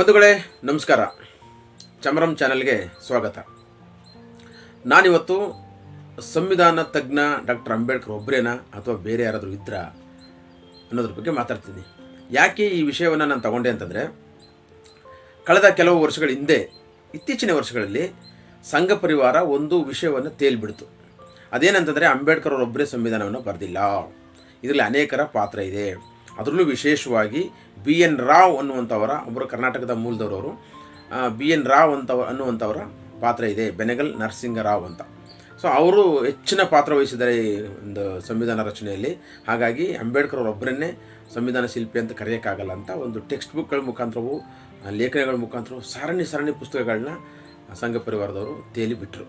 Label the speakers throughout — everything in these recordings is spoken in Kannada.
Speaker 1: ಬಂಧುಗಳೇ, ನಮಸ್ಕಾರ. ಚಮರಂ ಚಾನೆಲ್ಗೆ ಸ್ವಾಗತ. ನಾನಿವತ್ತು ಸಂವಿಧಾನ ತಜ್ಞ ಡಾಕ್ಟರ್ ಅಂಬೇಡ್ಕರ್ ಒಬ್ಬರೇನಾ ಅಥವಾ ಬೇರೆ ಯಾರಾದರೂ ಇದ್ರಾ ಅನ್ನೋದ್ರ ಬಗ್ಗೆ ಮಾತಾಡ್ತೀನಿ ಯಾಕೆ ಈ ವಿಷಯವನ್ನು ನಾನು ತಗೊಂಡೆ ಅಂತಂದರೆ, ಕಳೆದ ಕೆಲವು ವರ್ಷಗಳ ಹಿಂದೆ, ಇತ್ತೀಚಿನ ವರ್ಷಗಳಲ್ಲಿ ಸಂಘ ಪರಿವಾರ ಒಂದು ವಿಷಯವನ್ನು ತೇಲ್ಬಿಡ್ತು. ಅದೇನಂತಂದರೆ, ಅಂಬೇಡ್ಕರ್ ಅವರೊಬ್ಬರೇ ಸಂವಿಧಾನವನ್ನು ಬರೆದಿಲ್ಲ. ಇದರಲ್ಲಿ ಅನೇಕರ ಪಾತ್ರ ಇದೆ. ಅದರಲ್ಲೂ ವಿಶೇಷವಾಗಿ ಬಿ ಎನ್ ರಾವ್ ಅನ್ನುವಂಥವರ ಒಬ್ಬರು ಕರ್ನಾಟಕದ ಮೂಲದವರವರು. ಬಿ ಎನ್ ರಾವ್ ಅಂತವ ಅನ್ನುವಂಥವರ ಪಾತ್ರ ಇದೆ, ಬೆನಗಲ್ ನರಸಿಂಗ ರಾವ್ ಅಂತ. ಸೊ ಅವರು ಹೆಚ್ಚಿನ ಪಾತ್ರ ವಹಿಸಿದ್ದಾರೆ ಈ ಒಂದು ಸಂವಿಧಾನ ರಚನೆಯಲ್ಲಿ. ಹಾಗಾಗಿ ಅಂಬೇಡ್ಕರ್ ಅವರೊಬ್ಬರನ್ನೇ ಸಂವಿಧಾನ ಶಿಲ್ಪಿ ಅಂತ ಕರೆಯೋಕ್ಕಾಗಲ್ಲ ಅಂತ ಒಂದು ಟೆಕ್ಸ್ಟ್ ಬುಕ್ಗಳ ಮುಖಾಂತರವು ಲೇಖನಗಳ ಮುಖಾಂತರವು ಸರಣಿ ಸರಣಿ ಪುಸ್ತಕಗಳನ್ನ ಸಂಘ ಪರಿವಾರದವರು ತೇಲಿ ಬಿಟ್ಟರು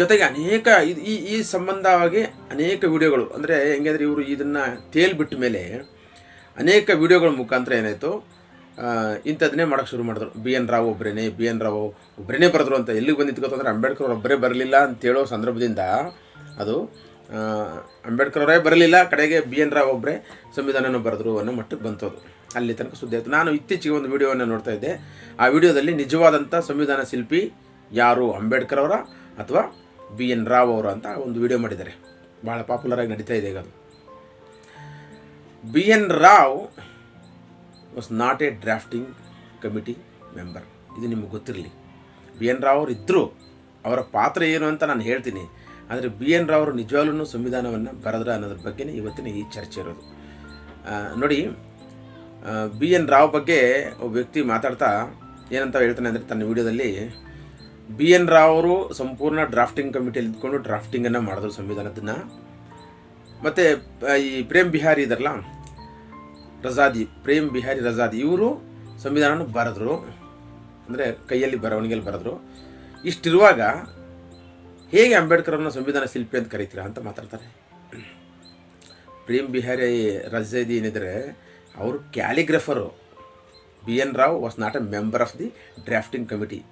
Speaker 1: ಜೊತೆಗೆ ಅನೇಕ ಈ ಈ ಸಂಬಂಧವಾಗಿ ಅನೇಕ ವಿಡಿಯೋಗಳು, ಅಂದರೆ ಹೆಂಗಂದ್ರೆ ಇವರು ಇದನ್ನು ತೇಲ್ಬಿಟ್ಟ ಮೇಲೆ ಅನೇಕ ವಿಡಿಯೋಗಳ ಮುಖಾಂತರ ಏನಾಯಿತು? ಇಂಥದ್ದನ್ನೇ ಮಾಡೋಕ್ಕೆ ಶುರು ಮಾಡಿದ್ರು. ಬಿ ಎನ್ ರಾವ್ ಒಬ್ಬರೇನೇ ಬಿ ಎನ್ ರಾವ್ ಒಬ್ಬರೇನೇ ಬರೆದ್ರು ಅಂತ ಎಲ್ಲಿಗೆ ಬಂದಿತ್ತು ಗೊತ್ತಂದ್ರೆ ಅಂಬೇಡ್ಕರ್ ಅವ್ರು ಒಬ್ಬರೇ ಬರಲಿಲ್ಲ ಅಂತ ಹೇಳೋ ಸಂದರ್ಭದಿಂದ ಅದು ಅಂಬೇಡ್ಕರ್ ಅವರೇ ಬರಲಿಲ್ಲ, ಕಡೆಗೆ ಬಿ ಎನ್ ರಾವ್ ಒಬ್ಬರೇ ಸಂವಿಧಾನನ ಬರೆದ್ರು ಅನ್ನೋ ಮಟ್ಟಕ್ಕೆ ಬಂತು ಅದು ಅಲ್ಲಿ ತನಕ ಸುದ್ದಿ ಆಯಿತು. ನಾನು ಇತ್ತೀಚೆಗೆ ಒಂದು ವಿಡಿಯೋವನ್ನು ನೋಡ್ತಾ ಇದ್ದೆ. ಆ ವಿಡಿಯೋದಲ್ಲಿ ನಿಜವಾದಂಥ ಸಂವಿಧಾನ ಶಿಲ್ಪಿ ಯಾರು? ಅಂಬೇಡ್ಕರ್ ಅವರ ಅಥವಾ ಬಿ ಎನ್ ರಾವ್ ಅವರು ಅಂತ ಒಂದು ವಿಡಿಯೋ ಮಾಡಿದ್ದಾರೆ. ಭಾಳ ಪಾಪ್ಯುಲರಾಗಿ ನಡೀತಾ ಇದೆ ಈಗ ಅದು. B N Rao was not a drafting committee member ಇದು ನಿಮಗೆ ಗೊತ್ತಿರಲಿ. ಬಿ ಎನ್ ರಾವ್ ಅವರು ಇದ್ದರು ಅವರ ಪಾತ್ರ ಏನು ಅಂತ ನಾನು ಹೇಳ್ತೀನಿ. ಆದರೆ ಬಿ ಎನ್ ರಾವ್ ಅವರು ನಿಜವಾಗ್ಲೂ ಸಂವಿಧಾನವನ್ನು ಬರೆದ್ರ ಅನ್ನೋದ್ರ ಬಗ್ಗೆನೇ ಇವತ್ತಿನ ಈ ಚರ್ಚೆ ಇರೋದು. ನೋಡಿ ಬಿ ಎನ್ ರಾವ್ ಬಗ್ಗೆ ಒಬ್ಬ ವ್ಯಕ್ತಿ ಮಾತಾಡ್ತಾ ಏನಂತ ಹೇಳ್ತಾನೆ ಅಂದರೆ ತನ್ನ ವಿಡಿಯೋದಲ್ಲಿ ಬಿ ಎನ್ ರಾವ್ ಅವರು ಸಂಪೂರ್ಣ ಡ್ರಾಫ್ಟಿಂಗ್ ಕಮಿಟಿಯಲ್ಲಿ ಇದ್ಕೊಂಡು ಡ್ರಾಫ್ಟಿಂಗನ್ನು ಮಾಡಿದ್ರು ಸಂವಿಧಾನದನ್ನು. ಮತ್ತು ಈ ಪ್ರೇಮ್ ಬಿಹಾರಿ ಇದಾರಲ್ಲ ರಜಾದಿ, ಪ್ರೇಮ್ ಬಿಹಾರಿ ರಜಾದಿ, ಇವರು ಸಂವಿಧಾನವನ್ನು ಬರೆದ್ರು. ಅಂದರೆ ಕೈಯಲ್ಲಿ ಬರವಣಿಗೆಯಲ್ಲಿ ಬರೆದ್ರು. ಇಷ್ಟಿರುವಾಗ ಹೇಗೆ ಅಂಬೇಡ್ಕರ್ ಅವ್ರನ್ನ ಸಂವಿಧಾನ ಶಿಲ್ಪಿ ಅಂತ ಕರಿತೀರಾ ಅಂತ ಮಾತಾಡ್ತಾರೆ. ಪ್ರೇಮ್ ಬಿಹಾರಿ ರಜಾದಿ ಏನಿದ್ರೆ, ಅವರು calligrapher. B N Rao was not a member of the drafting committee.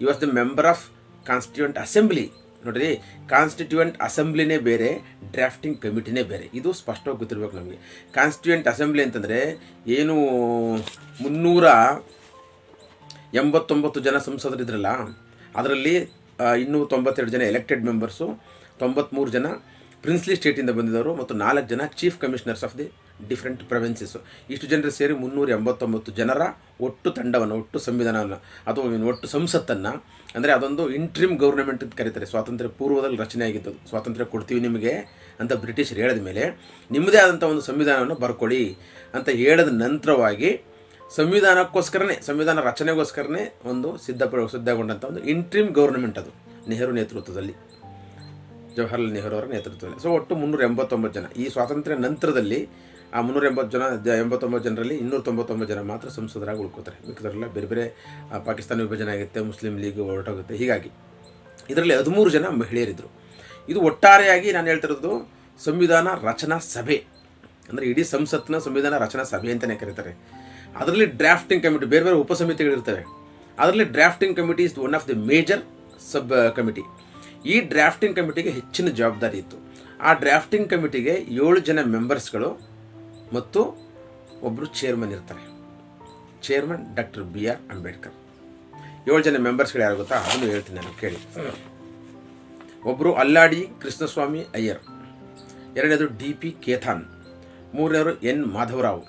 Speaker 1: He was the member of constituent assembly ನೋಡ್ರಿ ಕಾನ್ಸ್ಟಿಟ್ಯೂಯೆಂಟ್ ಅಸೆಂಬ್ಲಿನೇ ಬೇರೆ ಡ್ರಾಫ್ಟಿಂಗ್ ಕಮಿಟಿನೇ ಬೇರೆ. ಇದು ಸ್ಪಷ್ಟವಾಗಿ ಗೊತ್ತಿರಬೇಕು ನಮಗೆ. ಕಾನ್ಸ್ಟಿಟ್ಯೂಯೆಂಟ್ ಅಸೆಂಬ್ಲಿ ಅಂತಂದರೆ ಏನು, ಮುನ್ನೂರ ಎಂಬತ್ತೊಂಬತ್ತು ಜನ ಸಂಸದರಿದ್ರಲ್ಲ ಅದರಲ್ಲಿ ಇನ್ನೂರ ತೊಂಬತ್ತೆರಡು ಜನ ಎಲೆಕ್ಟೆಡ್ ಮೆಂಬರ್ಸು ತೊಂಬತ್ತ್ಮೂರು ಜನ ಪ್ರಿನ್ಸ್ಲಿ ಸ್ಟೇಟಿಂದ ಬಂದಿದ್ದವರು ಮತ್ತು ನಾಲ್ಕು ಜನ chief commissioners of the different provinces ಇಷ್ಟು ಜನರು ಸೇರಿ ಮುನ್ನೂರ ಎಂಬತ್ತೊಂಬತ್ತು ಜನರ ಒಟ್ಟು ತಂಡವನ್ನು, ಒಟ್ಟು ಸಂವಿಧಾನವನ್ನು, ಅಥವಾ ಒಟ್ಟು ಸಂಸತ್ತನ್ನು, ಅಂದರೆ ಅದೊಂದು ಇಂಟ್ರಿಮ್ ಗೌರ್ಮೆಂಟ್ ಅಂತ ಕರೀತಾರೆ. ಸ್ವಾತಂತ್ರ್ಯ ಪೂರ್ವದಲ್ಲಿ ರಚನೆ ಆಗಿದ್ದು, ಸ್ವಾತಂತ್ರ್ಯ ಕೊಡ್ತೀವಿ ನಿಮಗೆ ಅಂತ ಬ್ರಿಟಿಷರು ಹೇಳಿದ ಮೇಲೆ, ನಿಮ್ಮದೇ ಆದಂಥ ಒಂದು ಸಂವಿಧಾನವನ್ನು ಬರ್ಕೊಳ್ಳಿ ಅಂತ ಹೇಳಿದ ನಂತರವಾಗಿ ಸಂವಿಧಾನಕ್ಕೋಸ್ಕರನೇ, ಸಂವಿಧಾನ ರಚನೆಗೋಸ್ಕರನೇ ಒಂದು ಸಿದ್ಧಪ ಸಿದ್ಧಗೊಂಡಂಥ ಒಂದು ಇಂಟ್ರಿಮ್ ಗೌರ್ಮೆಂಟ್ ಅದು, ನೆಹರು ನೇತೃತ್ವದಲ್ಲಿ. ಜವಾಹರ್ಲಾಲ್ ನೆಹರು ಅವರ ನೇತೃತ್ವದಲ್ಲಿ. ಸೊ ಒಟ್ಟು ಮುನ್ನೂರ ಎಂಬತ್ತೊಂಬತ್ತು ಜನ. ಈ ಸ್ವಾತಂತ್ರ್ಯ ನಂತರದಲ್ಲಿ, ಆ ಮುನ್ನೂರ ಎಂಬತ್ತು ಜನ ಎಂಬತ್ತೊಂಬತ್ತು ಜನರಲ್ಲಿ ಇನ್ನೂರ ತೊಂಬತ್ತೊಂಬತ್ತು ಜನ ಮಾತ್ರ ಸಂಸದರಾಗಿ ಉಳ್ಕೋತಾರೆ. ಮಿಕ್ಕದರೆಲ್ಲ ಬೇರೆ ಬೇರೆ ಪಾಕಿಸ್ತಾನ ವಿಭಜನೆ ಆಗುತ್ತೆ, ಮುಸ್ಲಿಂ ಲೀಗ್ ಹೊರಟೋಗುತ್ತೆ. ಹೀಗಾಗಿ, ಇದರಲ್ಲಿ ಹದಿಮೂರು ಜನ ಮಹಿಳೆಯರಿದ್ದರು ಇದು ಒಟ್ಟಾರೆಯಾಗಿ ನಾನು ಹೇಳ್ತಿರೋದು ಸಂವಿಧಾನ ರಚನಾ ಸಭೆ. ಅಂದರೆ ಇಡೀ ಸಂಸತ್ನ ಸಂವಿಧಾನ ರಚನಾ ಸಭೆ ಅಂತಲೇ ಕರೀತಾರೆ. ಅದರಲ್ಲಿ ಡ್ರಾಫ್ಟಿಂಗ್ ಕಮಿಟಿ, ಬೇರೆ ಬೇರೆ ಉಪಸಮಿತಿಗಳಿರ್ತವೆ. ಅದರಲ್ಲಿ drafting committee is one of the major sub committee ಈ ಡ್ರಾಫ್ಟಿಂಗ್ ಕಮಿಟಿಗೆ ಹೆಚ್ಚಿನ ಜವಾಬ್ದಾರಿ ಇತ್ತು. ಆ ಡ್ರಾಫ್ಟಿಂಗ್ ಕಮಿಟಿಗೆ ಏಳು ಜನ ಮೆಂಬರ್ಸ್ಗಳು ಮತ್ತು ಒಬ್ಬರು ಚೇರ್ಮನ್ ಇರ್ತಾರೆ. Chairman doctor B R Ambedkar. ಏಳು ಜನ ಮೆಂಬರ್ಸ್ಗಳು ಯಾರು ಗೊತ್ತಾ? ಅದನ್ನು ಹೇಳ್ತೀನಿ ನಾನು, ಕೇಳಿ. ಒಬ್ಬರು ಅಲ್ಲಾಡಿ ಕೃಷ್ಣಸ್ವಾಮಿ ಅಯ್ಯರ್, ಎರಡನೇದು ಡಿ ಪಿ ಕೇಥಾನ್ ಮೂರನೇವರು ಎನ್ ಮಾಧವರಾವ್,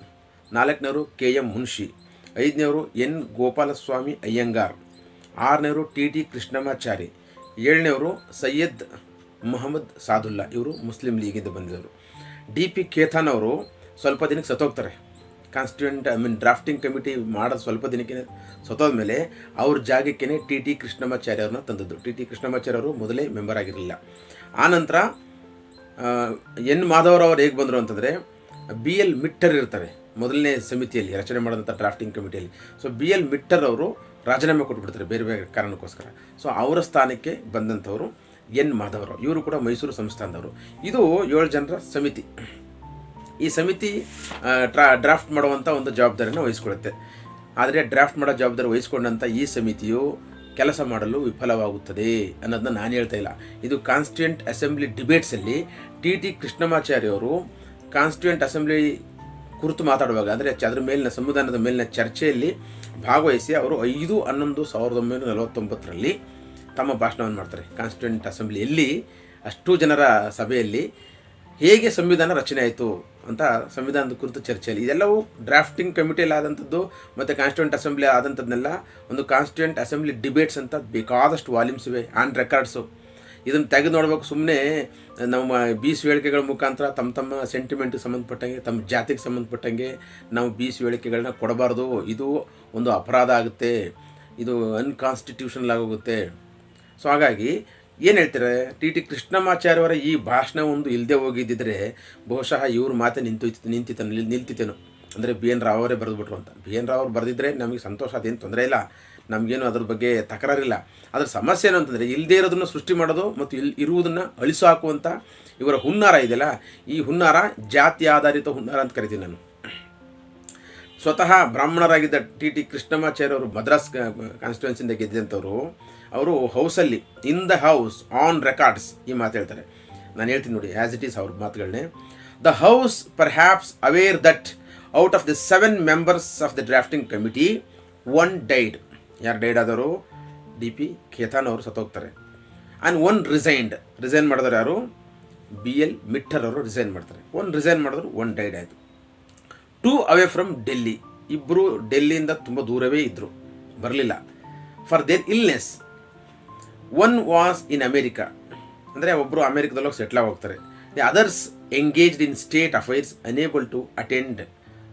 Speaker 1: ನಾಲ್ಕನೇವರು ಕೆ ಎಂ ಮುನ್ಷಿ ಐದನೇವರು ಎನ್ ಗೋಪಾಲಸ್ವಾಮಿ ಅಯ್ಯಂಗಾರ್, ಆರನೇವರು ಟಿ ಟಿ ಕೃಷ್ಣಮಾಚಾರಿ ಏಳನೇವರು ಸೈಯದ್ ಮೊಹಮ್ಮದ್ ಸಾದುಲ್ಲಾ. ಇವರು ಮುಸ್ಲಿಂ ಲೀಗಿಂದ ಬಂದಿದ್ದರು ಡಿ ಪಿ ಖೇತಾನ್ ಅವರು ಸ್ವಲ್ಪ ದಿನಕ್ಕೆ ಸತ್ತೋಗ್ತಾರೆ. Constituent I mean drafting committee ಮಾಡೋದು ಸ್ವಲ್ಪ ದಿನಕ್ಕೆ ಸತ್ತೋದ ಮೇಲೆ ಅವ್ರ ಜಾಗಕ್ಕೇ ಟಿ ಟಿ ಕೃಷ್ಣಮಾಚಾರ್ಯ ಅವ್ರನ್ನ ತಂದದ್ದು. ಟಿ ಟಿ ಕೃಷ್ಣಮಾಚಾರ್ಯ ಅವರು ಮೊದಲೇ ಮೆಂಬರ್ ಆಗಿರಲಿಲ್ಲ. ಆನಂತರ ಎನ್ ಎನ್ ಮಾಧವರವರು ಹೇಗೆ ಬಂದರು ಅಂತಂದರೆ, ಬಿ ಎಲ್ ಮಿಟ್ಟರ್ ಇರ್ತಾರೆ ಮೊದಲನೇ ಸಮಿತಿಯಲ್ಲಿ, ರಚನೆ ಮಾಡಿದಂಥ ಡ್ರಾಫ್ಟಿಂಗ್ ಕಮಿಟಿಯಲ್ಲಿ. ಸೊ, ಬಿ ಎಲ್ ಮಿಟ್ಟರ್ ಅವರು ರಾಜೀನಾಮೆ ಕೊಟ್ಬಿಡ್ತಾರೆ ಬೇರೆ ಬೇರೆ ಕಾರಣಕ್ಕೋಸ್ಕರ. ಸೊ ಅವರ ಸ್ಥಾನಕ್ಕೆ ಬಂದಂಥವರು ಎನ್ ಮಾಧವರು ಇವರು ಕೂಡ ಮೈಸೂರು ಸಂಸ್ಥಾನದವರು. ಇದು ಏಳು ಜನರ ಸಮಿತಿ. ಈ ಸಮಿತಿ ಟ್ರಾ ಡ್ರಾಫ್ಟ್ ಮಾಡುವಂಥ ಒಂದು ಜವಾಬ್ದಾರಿಯನ್ನು ವಹಿಸ್ಕೊಳ್ಳುತ್ತೆ. ಆದರೆ ಡ್ರಾಫ್ಟ್ ಮಾಡೋ ಜವಾಬ್ದಾರಿ ವಹಿಸ್ಕೊಂಡಂಥ ಈ ಸಮಿತಿಯು ಕೆಲಸ ಮಾಡಲು ವಿಫಲವಾಗುತ್ತದೆ ಅನ್ನೋದನ್ನ ನಾನು ಹೇಳ್ತಾ ಇಲ್ಲ. ಇದು ಕಾನ್ಸ್ಟಿಟ್ಯೂಂಟ್ ಅಸೆಂಬ್ಲಿ ಡಿಬೇಟ್ಸಲ್ಲಿ ಟಿ ಟಿ ಕೃಷ್ಣಮಾಚಾರ್ಯವರು ಕಾನ್ಸ್ಟಿಟ್ಯೂಂಟ್ ಅಸೆಂಬ್ಲಿ ಕುರಿತು ಮಾತಾಡುವಾಗ, ಅಂದರೆ ಅದರ ಮೇಲಿನ ಸಂವಿಧಾನದ ಮೇಲಿನ ಚರ್ಚೆಯಲ್ಲಿ ಭಾಗವಹಿಸಿ ಅವರು ಐದು, ಹನ್ನೊಂದು, ಸಾವಿರದ ಒಂಬೈನೂರ ನಲವತ್ತೊಂಬತ್ತರಲ್ಲಿ ತಮ್ಮ ಭಾಷಣವನ್ನು ಮಾಡ್ತಾರೆ. ಕಾನ್ಸ್ಟಿಟ್ಯೂಂಟ್ ಅಸೆಂಬ್ಲಿಯಲ್ಲಿ ಅಷ್ಟು ಜನರ ಸಭೆಯಲ್ಲಿ ಹೇಗೆ ಸಂವಿಧಾನ ರಚನೆ ಆಯಿತು ಅಂತ ಸಂವಿಧಾನದ ಕುರಿತು ಚರ್ಚೆಯಲ್ಲಿ. ಇದೆಲ್ಲವೂ ಡ್ರಾಫ್ಟಿಂಗ್ ಕಮಿಟಿಯಲ್ಲಿ ಆದಂಥದ್ದು ಮತ್ತು ಕಾನ್ಸ್ಟಿಟ್ಯೂಂಟ್ ಅಸೆಂಬ್ಲಿ ಆದಂಥದ್ದನ್ನೆಲ್ಲ ಒಂದು ಕಾನ್ಸ್ಟಿಟ್ಯೂಂಟ್ ಅಸೆಂಬ್ಲಿ ಡಿಬೇಟ್ಸ್ ಅಂತ ಬೇಕಾದಷ್ಟು ವಾಲ್ಯೂಮ್ಸ್ ಇವೆ ಆ್ಯಂಡ್ ರೆಕಾರ್ಡ್ಸು. ಇದನ್ನು ತೆಗೆದು ನೋಡ್ಬೇಕು. ಸುಮ್ಮನೆ ನಮ್ಮ ಬೀಸು ಹೇಳಿಕೆಗಳ ಮುಖಾಂತರ ತಮ್ಮ ತಮ್ಮ ಸೆಂಟಿಮೆಂಟ್ಗೆ ಸಂಬಂಧಪಟ್ಟಂಗೆ, ತಮ್ಮ ಜಾತಿಗೆ ಸಂಬಂಧಪಟ್ಟಂಗೆ ನಾವು ಬೀಸು ಹೇಳಿಕೆಗಳನ್ನ ಕೊಡಬಾರ್ದು. ಇದು ಒಂದು ಅಪರಾಧ ಆಗುತ್ತೆ. ಇದು ಅನ್ಕಾನ್ಸ್ಟಿಟ್ಯೂಷನಲ್ ಆಗೋಗುತ್ತೆ. ಸೊ ಹಾಗಾಗಿ ಏನು ಹೇಳ್ತಾರೆ? ಟಿ. ಟಿ. ಕೃಷ್ಣಮಾಚಾರ್ಯವರ ಈ ಭಾಷಣ ಒಂದು ಇಲ್ಲದೆ ಹೋಗಿದ್ದಿದ್ರೆ ಬಹುಶಃ ಇವ್ರ ಮಾತೆ ನಿಂತು ನಿಂತಿತ ನಿಲ್ತಿತ್ತೇನು. ಅಂದರೆ ಬಿ. ಎನ್. ರಾವ್ ಅವರೇ ಬರೆದ್ಬಿಟ್ರು ಅಂತ. ಬಿ. ಎನ್. ರಾವ್ ಅವ್ರು ಬರೆದಿದ್ದರೆ ನಮಗೆ ಸಂತೋಷ ಅದೇನು ತೊಂದರೆ ಇಲ್ಲ. ನಮಗೇನು ಅದ್ರ ಬಗ್ಗೆ ತಕರಾರಿಲ್ಲ. ಅದರ ಸಮಸ್ಯೆ ಏನು ಅಂತಂದರೆ ಇಲ್ಲದೇ ಇರೋದನ್ನು ಸೃಷ್ಟಿ ಮಾಡೋದು ಮತ್ತು ಇಲ್ಲಿ ಇರುವುದನ್ನು ಅಳಿಸು ಹಾಕುವಂಥ ಇವರ ಹುನ್ನಾರ ಇದೆಯಲ್ಲ, ಈ ಹುನ್ನಾರ ಜಾತಿ ಆಧಾರಿತ ಹುನ್ನಾರ ಅಂತ ಕರಿತೀನಿ ನಾನು. ಸ್ವತಃ ಬ್ರಾಹ್ಮಣರಾಗಿದ್ದ ಟಿ ಟಿ ಕೃಷ್ಣಮಾಚಾರ್ಯ ಅವರು ಮದ್ರಾಸ್ ಕಾನ್ಸ್ಟಿಟ್ಯೂನ್ಸಿಂದ ಗೆದ್ದಂಥವ್ರು, ಅವರು ಹೌಸಲ್ಲಿ in the house, on records ಈ ಮಾತು ಹೇಳ್ತಾರೆ. ನಾನು ಹೇಳ್ತೀನಿ ನೋಡಿ ಆ್ಯಸ್ ಇಟ್ ಈಸ್ ಅವ್ರ ಮಾತುಗಳನ್ನೇ the house perhaps aware that out of the seven members of the drafting committee one died. ಯಾರು ಡೇಡ್ ಆದವರು? ಡಿ ಪಿ ಖೇತಾನ್ ಅವರು ಸತ್ತೋಗ್ತಾರೆ. ಆ್ಯಂಡ್ ಒನ್ ರಿಸೈನ್ಡ್ ರಿಸೈನ್ ಮಾಡಿದವರು ಯಾರು? ಬಿ ಎಲ್ ಮಿಟ್ಟರ್ ಅವರು ರಿಸೈನ್ ಮಾಡ್ತಾರೆ. ಒನ್ ರಿಸೈನ್ ಮಾಡಿದ್ರು ಒನ್ ಡೈಡ್ ಆಯಿತು. ಟೂ ಅವೇ ಫ್ರಮ್ ಡೆಲ್ಲಿ ಇಬ್ಬರು ಡೆಲ್ಲಿಯಿಂದ ತುಂಬ ದೂರವೇ ಇದ್ದರು ಬರಲಿಲ್ಲ. For their illness one was in America ಅಂದರೆ ಒಬ್ಬರು ಅಮೇರಿಕಾದಲ್ಲೋಗಿ ಸೆಟ್ಲ್ ಹೋಗ್ತಾರೆ the others engaged in state affairs unable to attend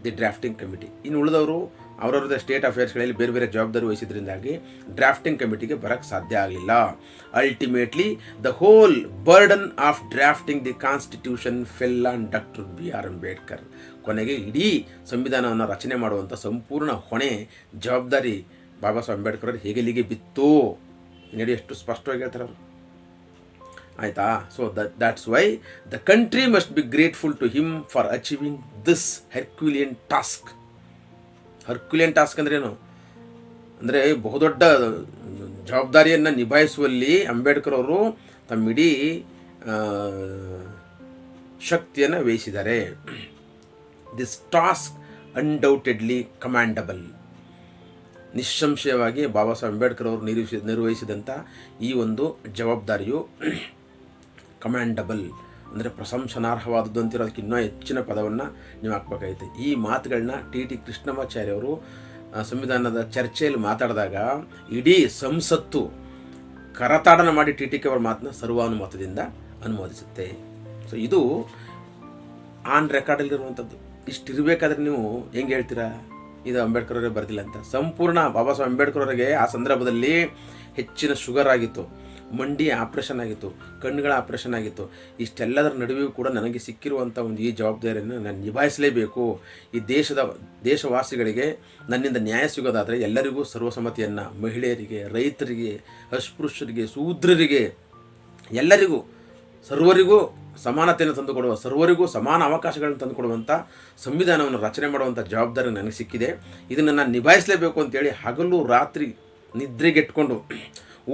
Speaker 1: the drafting committee ಇನ್ನು ಉಳಿದವರು ಅವರವ್ರದ್ದೇ ಸ್ಟೇಟ್ ಅಫೇರ್ಸ್ಗಳಲ್ಲಿ ಬೇರೆ ಬೇರೆ ಜವಾಬ್ದಾರಿ ವಹಿಸಿದ್ರಿಂದಾಗಿ ಡ್ರಾಫ್ಟಿಂಗ್ ಕಮಿಟಿಗೆ ಬರೋಕ್ಕೆ ಸಾಧ್ಯ ಆಗಲಿಲ್ಲ ultimately the whole burden of drafting the constitution fell on doctor B R Ambedkar ಕೊನೆಗೆ ಇಡೀ ಸಂವಿಧಾನವನ್ನು ರಚನೆ ಮಾಡುವಂಥ ಸಂಪೂರ್ಣ ಹೊಣೆ ಜವಾಬ್ದಾರಿ ಬಾಬಾ ಸಾಹೇಬ್ ಅಂಬೇಡ್ಕರ್ ಅವರು ಹೇಗೆಲ್ಲಿಗೆ ಬಿತ್ತು. ನೋಡಿ ಎಷ್ಟು ಸ್ಪಷ್ಟವಾಗಿ ಹೇಳ್ತಾರೆ ಅವರು. ಆಯಿತಾ? So that that's why the country must be grateful to him for achieving this herculean task herculean task ಅಂದ್ರೇನು ಅಂದರೆ ಬಹುದೊಡ್ಡ ಜವಾಬ್ದಾರಿಯನ್ನು ನಿಭಾಯಿಸುವಲ್ಲಿ ಅಂಬೇಡ್ಕರ್ ಅವರು ತಮ್ಮ ಇಡೀ ಶಕ್ತಿಯನ್ನು ವಹಿಸಿದ್ದಾರೆ. ದಿಸ್ ಟಾಸ್ಕ್ ಅನ್ಡೌಟೆಡ್ಲಿ ಕಮ್ಯಾಂಡಬಲ್ ನಿಸ್ಸಂಶಯವಾಗಿ ಬಾಬಾ ಸಾಹೇಬ್ ಅಂಬೇಡ್ಕರ್ ಅವರು ನಿರ್ವಹಿಸಿ ನಿರ್ವಹಿಸಿದಂಥ ಈ ಒಂದು ಜವಾಬ್ದಾರಿಯು ಕಮ್ಯಾಂಡಬಲ್ ಅಂದರೆ ಪ್ರಶಂಸನಾರ್ಹವಾದದ್ದು ಅಂತಿರೋದಕ್ಕೆ ಇನ್ನೂ ಹೆಚ್ಚಿನ ಪದವನ್ನು ನೀವು ಹಾಕ್ಬೇಕಾಗುತ್ತೆ ಈ ಮಾತುಗಳನ್ನ ಟಿ ಟಿ ಕೃಷ್ಣಮಾಚಾರ್ಯವರು ಸಂವಿಧಾನದ ಚರ್ಚೆಯಲ್ಲಿ ಮಾತಾಡಿದಾಗ ಇಡೀ ಸಂಸತ್ತು ಕರತಾಡನ ಮಾಡಿ ಟಿ ಟಿ ಕೆ ಅವರ ಮಾತನ್ನ ಸರ್ವಾನುಮತದಿಂದ ಅನುಮೋದಿಸುತ್ತೆ. ಸೊ ಇದು ಆನ್ ರೆಕಾರ್ಡಲ್ಲಿರುವಂಥದ್ದು ಇಷ್ಟು ಇರಬೇಕಾದ್ರೆ ನೀವು ಹೆಂಗೆ ಹೇಳ್ತೀರಾ? ಇದು ಅಂಬೇಡ್ಕರ್ ಅವರೇ ಬರೆದಿಲ್ಲ ಅಂತ. ಸಂಪೂರ್ಣ, ಬಾಬಾ ಸಾಹೇಬ್ ಅಂಬೇಡ್ಕರ್ ಅವರಿಗೆ ಆ ಸಂದರ್ಭದಲ್ಲಿ ಹೆಚ್ಚಿನ ಶುಗರ್ ಆಗಿತ್ತು. ಮಂಡಿ ಆಪ್ರೇಷನ್ ಆಗಿತ್ತು, ಕಣ್ಣುಗಳ ಆಪ್ರೇಷನ್ ಆಗಿತ್ತು. ಇಷ್ಟೆಲ್ಲದರ ನಡುವೆಯೂ ಕೂಡ ನನಗೆ ಸಿಕ್ಕಿರುವಂಥ ಒಂದು ಈ ಜವಾಬ್ದಾರಿಯನ್ನು ನಾನು ನಿಭಾಯಿಸಲೇಬೇಕು. ಈ ದೇಶದ, ದೇಶವಾಸಿಗಳಿಗೆ ನನ್ನಿಂದ ನ್ಯಾಯ ಸಿಗೋದಾದರೆ ಎಲ್ಲರಿಗೂ ಸರ್ವಸಮ್ಮತಿಯನ್ನು, ಮಹಿಳೆಯರಿಗೆ, ರೈತರಿಗೆ ಅಸ್ಪೃಶ್ಯರಿಗೆ ಶೂದ್ರರಿಗೆ, ಎಲ್ಲರಿಗೂ, ಸರ್ವರಿಗೂ ಸಮಾನತೆಯನ್ನು ತಂದುಕೊಡುವ, ಸರ್ವರಿಗೂ ಸಮಾನ ಅವಕಾಶಗಳನ್ನು ತಂದುಕೊಡುವಂಥ ಸಂವಿಧಾನವನ್ನು ರಚನೆ ಮಾಡುವಂಥ ಜವಾಬ್ದಾರಿ ನನಗೆ ಸಿಕ್ಕಿದೆ. ಇದನ್ನು ನಾನು ನಿಭಾಯಿಸಲೇಬೇಕು ಅಂತೇಳಿ ಹಗಲು ರಾತ್ರಿ ನಿದ್ರೆಗೆಟ್ಕೊಂಡು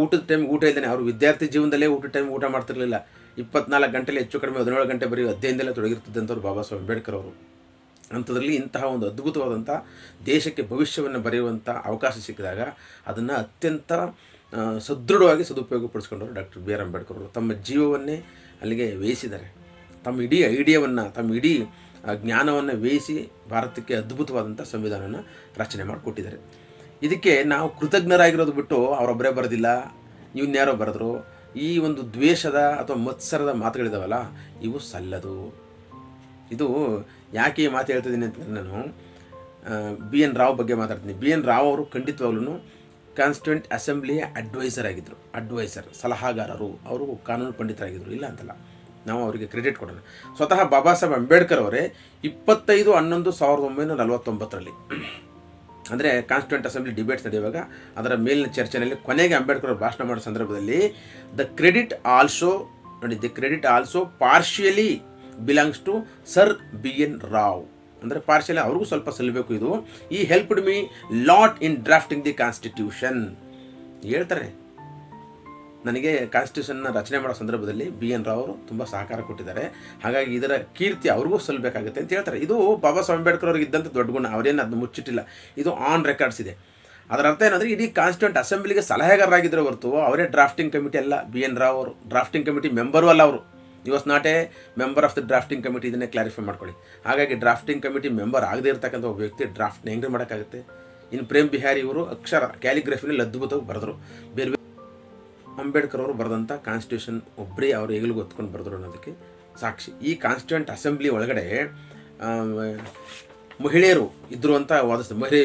Speaker 1: ಊಟದ ಟೈಮ್ ಊಟ ಇದ್ದಾನೆ ಅವರು ವಿದ್ಯಾರ್ಥಿ ಜೀವನದಲ್ಲೇ ಊಟದ ಟೈಮ್ ಊಟ ಮಾಡ್ತಿರಲಿಲ್ಲ. ಇಪ್ಪತ್ನಾಲ್ಕು ಗಂಟೆಲಿ ಹೆಚ್ಚು ಕಡಿಮೆ ಹದಿನೇಳು ಗಂಟೆ ಬರೀ ಅಧ್ಯಯನದಲ್ಲೇ ತೊಡಗಿರ್ತಿದ್ದಂಥವ್ರು ಬಾಬಾ ಸಾಹೇಬ್ ಅಂಬೇಡ್ಕರ್ ಅವರು. ಅಂಥದ್ರಲ್ಲಿ ಇಂತಹ ಒಂದು ಅದ್ಭುತವಾದಂಥ ದೇಶಕ್ಕೆ ಭವಿಷ್ಯವನ್ನು ಬರೆಯುವಂಥ ಅವಕಾಶ ಸಿಕ್ಕಿದಾಗ ಅದನ್ನು ಅತ್ಯಂತ ಸದೃಢವಾಗಿ ಸದುಪಯೋಗಪಡಿಸ್ಕೊಂಡವರು ಡಾಕ್ಟರ್ ಬಿ ಆರ್ ಅಂಬೇಡ್ಕರ್ ಅವರು. ತಮ್ಮ ಜೀವವನ್ನೇ ಅಲ್ಲಿಗೆ ವೇಯಿಸಿದ್ದಾರೆ ತಮ್ಮ ಇಡೀ ಐಡಿಯಾವನ್ನು, ತಮ್ಮ ಇಡೀ ಜ್ಞಾನವನ್ನು ವೇಯಿಸಿ ಭಾರತಕ್ಕೆ ಅದ್ಭುತವಾದಂಥ ಸಂವಿಧಾನವನ್ನು ರಚನೆ ಮಾಡಿಕೊಟ್ಟಿದ್ದಾರೆ. ಇದಕ್ಕೆ ನಾವು ಕೃತಜ್ಞರಾಗಿರೋದು ಬಿಟ್ಟು ಅವರೊಬ್ಬರೇ ಬರೋದಿಲ್ಲ ಇವನ್ಯಾರೋ ಬರೆದ್ರು. ಈ ಒಂದು ದ್ವೇಷದ ಅಥವಾ ಮತ್ಸರದ ಮಾತುಗಳಿದಾವಲ್ಲ, ಇವು ಸಲ್ಲದು. ಇದು ಯಾಕೆ ಈ ಮಾತು ಹೇಳ್ತಿದ್ದೀನಿ ಅಂತಂದರೆ ನಾನು ಬಿ ಎನ್ ರಾವ್ ಬಗ್ಗೆ ಮಾತಾಡ್ತೀನಿ. ಬಿ ಎನ್ ರಾವ್ ಅವರು ಖಂಡಿತವಾಗ್ಲೂ ಕಾನ್ಸ್ಟಿಟ್ಯೂಂಟ್ ಅಸೆಂಬ್ಲಿಯ ಅಡ್ವೈಸರ್ ಆಗಿದ್ದರು ಅಡ್ವೈಸರ್, ಸಲಹಾಗಾರರು. ಅವರು ಕಾನೂನು ಪಂಡಿತರಾಗಿದ್ದರು ಇಲ್ಲ ಅಂತಲ್ಲ, ನಾವು ಅವರಿಗೆ ಕ್ರೆಡಿಟ್ ಕೊಡೋಣ. ಸ್ವತಃ ಬಾಬಾ ಸಾಹೇಬ್ ಅಂಬೇಡ್ಕರ್ ಅವರೇ ಇಪ್ಪತ್ತೈದು ಹನ್ನೊಂದು ಸಾವಿರದ ಒಂಬೈನೂರ ನಲವತ್ತೊಂಬತ್ತರಲ್ಲಿ ಅಂದರೆ ಕಾನ್ಸ್ಟಿಟ್ಯೂಂಟ್ ಅಸೆಂಬ್ಲಿ ಡಿಬೇಟ್ಸ್ ನಡೆಯುವಾಗ ಅದರ ಮೇಲಿನ ಚರ್ಚೆಯಲ್ಲಿ ಕೊನೆಗೆ ಅಂಬೇಡ್ಕರ್ ಭಾಷಣ ಮಾಡೋ ಸಂದರ್ಭದಲ್ಲಿ ದ ಕ್ರೆಡಿಟ್ ಆಲ್ಸೋ ನೋಡಿ the credit also partially belongs to sir B N Rao ಅಂದರೆ ಪಾರ್ಷಿಯಲಿ ಅವ್ರಿಗೂ ಸ್ವಲ್ಪ ಸಲ್ಲಬೇಕು ಇದು. He helped me lot in drafting the constitution ಹೇಳ್ತಾರೆ. ನನಗೆ ಕಾನ್ಸ್ಟಿಟ್ಯೂಷನ್ನ ರಚನೆ ಮಾಡೋ ಸಂದರ್ಭದಲ್ಲಿ ಬಿ ಎನ್ ರಾವ್ ಅವರು ತುಂಬ ಸಹಕಾರ ಕೊಟ್ಟಿದ್ದಾರೆ. ಹಾಗಾಗಿ ಇದರ ಕೀರ್ತಿ ಅವ್ರಿಗೂ ಸಲ್ಲಬೇಕಾಗುತ್ತೆ ಅಂತ ಹೇಳ್ತಾರೆ. ಇದು ಬಾಬಾ ಸಾಹೇಬ್ ಅಂಬೇಡ್ಕರ್ ಅವ್ರಿಗೆ ಇದ್ದಂಥ ದೊಡ್ಡ ಗುಣ. ಅವರೇನು ಅದನ್ನು ಮುಚ್ಚಿಟ್ಟಿಲ್ಲ. ಇದು ಆನ್ ರೆಕಾರ್ಡ್ಸ್ ಇದೆ. ಅದರ ಅರ್ಥ ಏನಂದರೆ ಇಡೀ ಕಾನ್ಸ್ಟಿಟ್ಯೂಂಟ್ ಅಸೆಂಬ್ಲಿಗೆ ಸಲಹೆಗಾರರಾಗಿದ್ದರೆ ಹೊರತು ಅವರೇ ಡ್ರಾಫ್ಟಿಂಗ್ ಕಮಿಟಿ ಅಲ್ಲ. ಬಿ ಎನ್ ರಾವ್ ಅವರು ಡ್ರಾಫ್ಟಿಂಗ್ ಕಮಿಟಿ ಮೆಂಬರು ಅಲ್ಲ ಅವರು. He was not a member of the drafting committee ಇದನ್ನೇ ಕ್ಲಾರಿಫೈ ಮಾಡ್ಕೊಳ್ಳಿ. ಹಾಗಾಗಿ ಡ್ರಾಫ್ಟಿಂಗ್ ಕಮಿಟಿ ಮೆಂಬರ್ ಆಗದೇ ಇರ್ತಕ್ಕಂಥ ಒಬ್ಬ ವ್ಯಕ್ತಿ ಡ್ರಾಫ್ಟ್ನ ಹೆಂಗೆ ಮಾಡೋಕ್ಕಾಗುತ್ತೆ. ಇನ್ನು ಪ್ರೇಮ್ ಬಿಹಾರಿ ಇವರು ಅಕ್ಷರ ಕ್ಯಾಲಿಗ್ರಫಿನಲ್ಲಿ ಅದ್ಭುತವಾಗಿ ಬರೆದರು. ಬೇರೆ ಬೇರೆ ಅಂಬೇಡ್ಕರ್ ಅವರು ಬರೆದಂಥ ಕಾನ್ಸ್ಟಿಟ್ಯೂಷನ್ ಒಬ್ಬರೇ ಅವರು ಈಗಲೂ ಹೊತ್ಕೊಂಡು ಬರೆದ್ರು ಅನ್ನೋದಕ್ಕೆ ಸಾಕ್ಷಿ. ಈ ಕಾನ್ಸ್ಟಿಟ್ಯೂಂಟ್ ಅಸೆಂಬ್ಲಿ ಒಳಗಡೆ ಮಹಿಳೆಯರು ಇದ್ದರು ಅಂತ ವಾದಿಸ್ತಾರೆ. ಮಹಿಳೆ